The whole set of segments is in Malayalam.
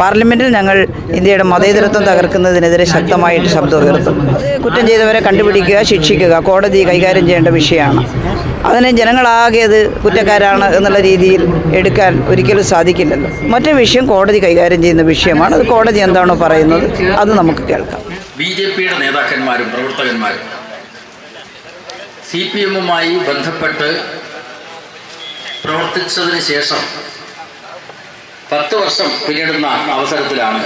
പാർലമെന്റിൽ ഞങ്ങൾ ഇന്ത്യയുടെ മതേതരത്വം തകർക്കുന്നതിനെതിരെ ശക്തമായിട്ട് ശബ്ദം ഉയർത്തും. കുറ്റം ചെയ്തവരെ കണ്ടുപിടിക്കുക ശിക്ഷിക്കുക കോടതി കൈകാര്യം ചെയ്യേണ്ട വിഷയമാണ്. അതിനെ ജനങ്ങളാകെ അത് കുറ്റക്കാരാണ് എന്നുള്ള രീതിയിൽ എടുക്കാൻ ഒരിക്കലും സാധിക്കില്ലല്ലോ. മറ്റേ വിഷയം കോടതി കൈകാര്യം ചെയ്യുന്ന വിഷയമാണ്. അത് കോടതി എന്താണോ പറയുന്നത് അത് നമുക്ക് കേൾക്കാം. ബി ജെ പിയുടെ നേതാക്കന്മാരും പ്രവർത്തകന്മാരും സി പി എമ്മുമായി ബന്ധപ്പെട്ട് പ്രവർത്തിച്ചതിന് ശേഷം പത്ത് വർഷം പിന്നിടുന്ന അവസരത്തിലാണ്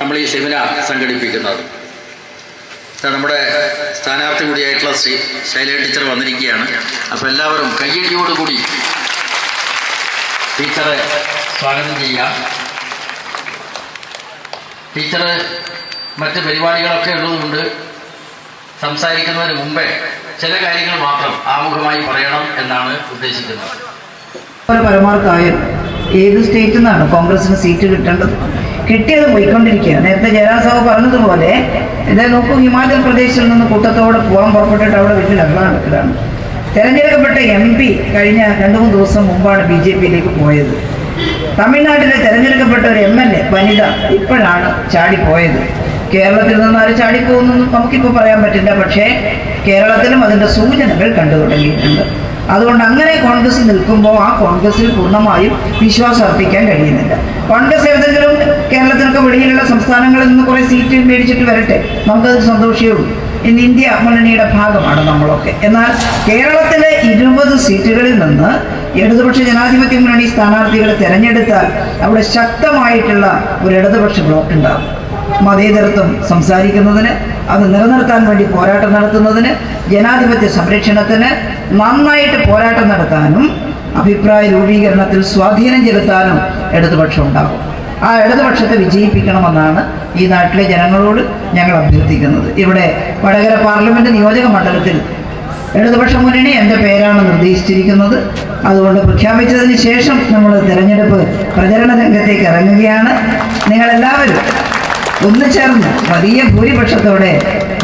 നമ്മൾ ഈ സെമിനാർ സംഘടിപ്പിക്കുന്നത്. നമ്മുടെ സ്ഥാനാർത്ഥി കൂടിയായിട്ടുള്ള ശ്രീ ശൈല ടീച്ചർ വന്നിരിക്കുകയാണ്. അപ്പോൾ എല്ലാവരും കയ്യടിയോടുകൂടി ടീച്ചറെ സ്വാഗതം ചെയ്യാം ടീച്ചർ മറ്റ് പരിപാടികളൊക്കെ ഉള്ളതുകൊണ്ട് സംസാരിക്കുന്നതിന് മുമ്പേ ചില കാര്യങ്ങൾ മാത്രം ആമുഖമായി പറയണം എന്നാണ് ഉദ്ദേശിക്കുന്നത്. പരമാർക്കായും ഏത് സ്റ്റേറ്റിൽ നിന്നാണ് കോൺഗ്രസിന് സീറ്റ് കിട്ടേണ്ടത്? കിട്ടിയത് പോയിക്കൊണ്ടിരിക്കുക നേരത്തെ ജയരാജ് സാഹു പറഞ്ഞതുപോലെ ഇതേ നോക്കൂ ഹിമാചൽ പ്രദേശിൽ നിന്ന് കൂട്ടത്തോടെ പോകാൻ പുറപ്പെട്ടിട്ട് അവിടെ വലിയ നടക്കലാണ് തെരഞ്ഞെടുക്കപ്പെട്ട എം പി കഴിഞ്ഞ രണ്ടു മൂന്ന് ദിവസം മുമ്പാണ് ബി ജെ പിയിലേക്ക് പോയത്. തമിഴ്നാട്ടിലെ തെരഞ്ഞെടുക്കപ്പെട്ട ഒരു എം എൽ എ വനിത ഇപ്പോഴാണ് ചാടിപ്പോയത്. കേരളത്തിൽ നിന്ന് ആര് ചാടിപ്പോകുന്നൊന്നും നമുക്കിപ്പോൾ പറയാൻ പറ്റില്ല പക്ഷേ കേരളത്തിലും അതിന്റെ സൂചനകൾ കണ്ടു തുടങ്ങിയിട്ടുണ്ട്. അതുകൊണ്ട് അങ്ങനെ കോൺഗ്രസ് നിൽക്കുമ്പോൾ ആ കോൺഗ്രസിൽ പൂർണമായും വിശ്വാസം അർപ്പിക്കാൻ കഴിയുന്നില്ല. കോൺഗ്രസ് ഏതെങ്കിലും കേരളത്തിനൊക്കെ വെളിയിലുള്ള സംസ്ഥാനങ്ങളിൽ നിന്ന് കുറേ സീറ്റ് മേടിച്ചിട്ട് വരട്ടെ. നമുക്കത് സന്തോഷവും ഇന്ന് ഇന്ത്യ മുന്നണിയുടെ ഭാഗമാണ് നമ്മളൊക്കെ. എന്നാൽ കേരളത്തിലെ ഇരുപത് സീറ്റുകളിൽ നിന്ന് ഇടതുപക്ഷ ജനാധിപത്യ മുന്നണി സ്ഥാനാർത്ഥികളെ തിരഞ്ഞെടുത്താൽ അവിടെ ശക്തമായിട്ടുള്ള ഒരു ഇടതുപക്ഷ ബ്ലോക്ക് ഉണ്ടാകും. മതേതരത്വം സംസാരിക്കുന്നതിന് അത് നിലനിർത്താൻ വേണ്ടി പോരാട്ടം നടത്തുന്നതിന് ജനാധിപത്യ സംരക്ഷണത്തിന് നന്നായിട്ട് പോരാട്ടം നടത്താനും അഭിപ്രായ രൂപീകരണത്തിൽ സ്വാധീനം ചെലുത്താനും ഇടതുപക്ഷം ഉണ്ടാകും. ആ ഇടതുപക്ഷത്തെ വിജയിപ്പിക്കണമെന്നാണ് ഈ നാട്ടിലെ ജനങ്ങളോട് ഞങ്ങൾ അഭ്യർത്ഥിക്കുന്നത്. ഇവിടെ വടകര പാർലമെന്റ് നിയോജക മണ്ഡലത്തിൽ ഇടതുപക്ഷ മുന്നണി എന്റെ പേരാണ് നിർദ്ദേശിച്ചിരിക്കുന്നത്. അതുകൊണ്ട് പ്രഖ്യാപിച്ചതിന് ശേഷം നമ്മൾ തിരഞ്ഞെടുപ്പ് പ്രചരണ രംഗത്തേക്ക് ഇറങ്ങുകയാണ്. നിങ്ങളെല്ലാവരും ഒന്നു ചേർന്ന് വലിയ ഭൂരിപക്ഷത്തോടെ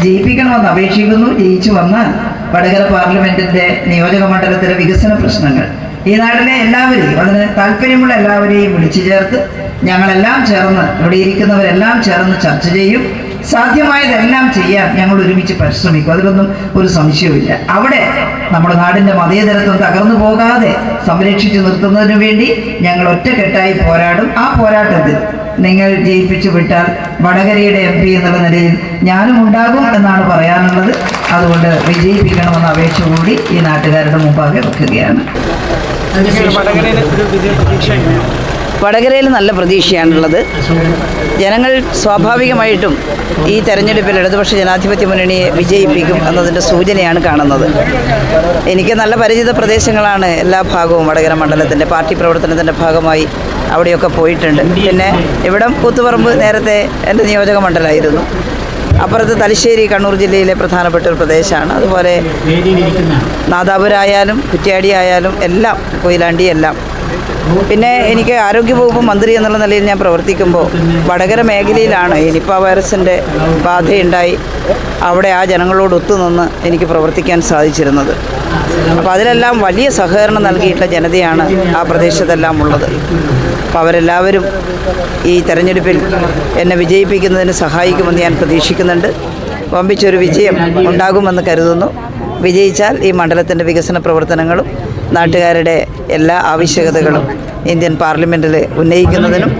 ജയിപ്പിക്കണമെന്ന് അപേക്ഷിക്കുന്നു. ജയിച്ചു വന്നാൽ വടകര പാർലമെന്റിന്റെ നിയോജക മണ്ഡലത്തിലെ വികസന പ്രശ്നങ്ങൾ. ഈ നാട്ടിലെ എല്ലാവരെയും അതിന് താല്പര്യമുള്ള എല്ലാവരെയും വിളിച്ചു ചേർത്ത് ഞങ്ങളെല്ലാം ചേർന്ന് ഇവിടെ ഇരിക്കുന്നവരെല്ലാം ചേർന്ന് ചർച്ച ചെയ്യും. സാധ്യമായതെല്ലാം ചെയ്യാൻ ഞങ്ങൾ ഒരുമിച്ച് പരിശ്രമിക്കും. അതിലൊന്നും ഒരു സംശയവുമില്ല. അവിടെ നമ്മുടെ നാടിന്റെ മതേതരത്വം തകർന്നു പോകാതെ സംരക്ഷിച്ചു നിർത്തുന്നതിനു വേണ്ടി ഞങ്ങൾ ഒറ്റക്കെട്ടായി പോരാടും. ആ പോരാട്ടത്തിൽ നിങ്ങൾ ജയിപ്പിച്ചു വിട്ടാൽ വടകരയുടെ എം പി എന്നുള്ള നിലയിൽ ഞാനും ഉണ്ടാകും എന്നാണ് പറയാനുള്ളത്. അതുകൊണ്ട് വിജയിപ്പിക്കണമെന്ന അപേക്ഷ കൂടി ഈ നാട്ടുകാരുടെ മുമ്പാകെ വെക്കുകയാണ്. വടകരയിൽ നല്ല പ്രതീക്ഷയാണുള്ളത്. ജനങ്ങൾ സ്വാഭാവികമായിട്ടും ഈ തെരഞ്ഞെടുപ്പിൽ ഇടതുപക്ഷ ജനാധിപത്യ മുന്നണിയെ വിജയിപ്പിക്കും എന്നതിന്റെ സൂചനയാണ് കാണുന്നത്. എനിക്ക് നല്ല പരിചിത പ്രദേശങ്ങളാണ് എല്ലാ ഭാഗവും വടകര മണ്ഡലത്തിന്റെ പാർട്ടി പ്രവർത്തനത്തിന്റെ ഭാഗമായി അവിടെയൊക്കെ പോയിട്ടുണ്ട്. പിന്നെ ഇവിടം കൂത്തുപറമ്പ് നേരത്തെ എന്റെ നിയോജക മണ്ഡലമായിരുന്നു. അപ്പുറത്ത് തലശ്ശേരി കണ്ണൂർ ജില്ലയിലെ പ്രധാനപ്പെട്ട ഒരു പ്രദേശമാണ്. അതുപോലെ നാദാപുരായാലും കുറ്റ്യാടി ആയാലും എല്ലാം കൊയിലാണ്ടി എല്ലാം. പിന്നെ എനിക്ക് ആരോഗ്യവകുപ്പ് മന്ത്രി എന്നുള്ള നിലയിൽ ഞാൻ പ്രവർത്തിക്കുമ്പോൾ വടകര മേഖലയിലാണ് നിപ്പ വൈറസിന്റെ ബാധയുണ്ടായി. അവിടെ ആ ജനങ്ങളോട് ഒത്തുനിന്ന് എനിക്ക് പ്രവർത്തിക്കാൻ സാധിച്ചിരുന്നത്. അപ്പോൾ അതിലെല്ലാം വലിയ സഹകരണം നൽകിയിട്ടുള്ള ജനതയാണ് ആ പ്രദേശത്തെല്ലാം ഉള്ളത്. അപ്പോൾ അവരെല്ലാവരും ഈ തെരഞ്ഞെടുപ്പിൽ എന്നെ വിജയിപ്പിക്കുന്നതിന് സഹായിക്കുമെന്ന് ഞാൻ പ്രതീക്ഷിക്കുന്നുണ്ട്. വമ്പിച്ചൊരു വിജയം ഉണ്ടാകുമെന്ന് കരുതുന്നു. വിജയിച്ചാൽ ഈ മണ്ഡലത്തിന്റെ വികസന പ്രവർത്തനങ്ങളും നാട്ടുകാരുടെ എല്ലാ ആവശ്യകതകളും ഇന്ത്യൻ പാർലമെന്റിൽ ഉന്നയിക്കുന്നതിനും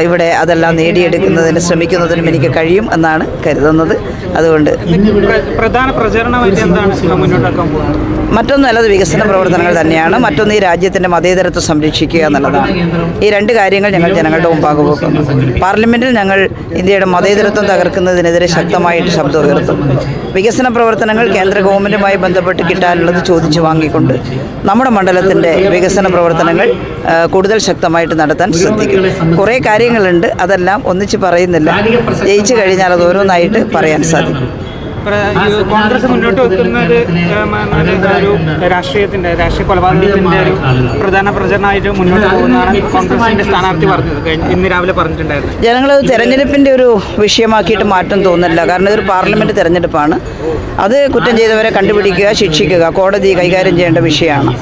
ഇവിടെ അതെല്ലാം നേടിയെടുക്കുന്നതിന് ശ്രമിക്കുന്നതിനും എനിക്ക് കഴിയും എന്നാണ് കരുതുന്നത്. അതുകൊണ്ട് പ്ര- പ്രധാന പ്രചരണമായിട്ട് എന്താണ് പോകുന്നത്? വികസന പ്രവർത്തനങ്ങൾ തന്നെയാണ്. മറ്റൊന്ന് ഈ രാജ്യത്തിന്റെ മതേതരത്വം സംരക്ഷിക്കുക എന്നുള്ളതാണ്. ഈ രണ്ട് കാര്യങ്ങൾ ഞങ്ങൾ ജനങ്ങളുടെ മുമ്പാകെ വെക്കുന്നു. പാർലമെന്റിൽ ഞങ്ങൾ ഇന്ത്യയുടെ മതേതരത്വം തകർക്കുന്നതിനെതിരെ ശക്തമായിട്ട് ശബ്ദം ഉയർത്തും. വികസന പ്രവർത്തനങ്ങൾ കേന്ദ്ര ഗവൺമെന്റുമായി ബന്ധപ്പെട്ട് കിട്ടാനുള്ളത് ചോദിച്ചു വാങ്ങിക്കൊണ്ട് നമ്മുടെ മണ്ഡലത്തിന്റെ വികസന പ്രവർത്തനങ്ങൾ കൂടുതൽ ശക്തമായിട്ട് നടത്താൻ ശ്രദ്ധിക്കും. കുറേ കാര്യങ്ങളുണ്ട്. അതെല്ലാം ഒന്നിച്ച് പറയുന്നില്ല. ജയിച്ചു കഴിഞ്ഞാൽ അത് ഓരോന്നായിട്ട് പറയാൻ സാധിക്കും. കോൺഗ്രസ് മുന്നോട്ട് വെക്കുന്ന ഒരു ഏം, ഒരു രാഷ്ട്രീയത്തിന്റെ രാഷ്ട്രീയ കൊലപാതകത്തിന്റെ ഒരു പ്രധാന പ്രചരണമായിട്ട് മുന്നോട്ട് പോകുന്നതാണ് കോൺഗ്രസിന്റെ സ്ഥാനാർത്ഥി പറഞ്ഞത്. ഇന്ന് രാവിലെ പറഞ്ഞിട്ടുണ്ടായിരുന്നു. ജനങ്ങൾ തെരഞ്ഞെടുപ്പിന്റെ ഒരു വിഷയമാക്കിയിട്ട് മാറ്റം തോന്നില്ല കാരണം ഇതൊരു പാർലമെന്റ് തെരഞ്ഞെടുപ്പാണ്. അത് കുറ്റം ചെയ്തവരെ കണ്ടുപിടിക്കുക ശിക്ഷിക്കുക കോടതി കൈകാര്യം ചെയ്യേണ്ട വിഷയമാണ്.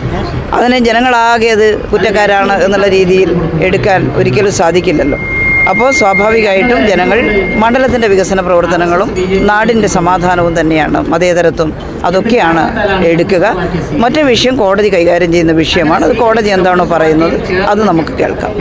അതിനെ ജനങ്ങളാകെ അത് കുറ്റക്കാരാണ് എന്നുള്ള രീതിയിൽ എടുക്കാൻ ഒരിക്കലും സാധിക്കില്ലല്ലോ. അപ്പോൾ സ്വാഭാവികമായിട്ടും ജനങ്ങൾ മണ്ഡലത്തിന്റെ വികസന പ്രവർത്തനങ്ങളും നാടിന്റെ സമാധാനവും തന്നെയാണ് മതേതരത്വം അതൊക്കെയാണ് എടുക്കുക. മറ്റേ വിഷയം കോടതി കൈകാര്യം ചെയ്യുന്ന വിഷയമാണ്. അത് കോടതി എന്താണോ പറയുന്നത് അത് നമുക്ക് കേൾക്കാം.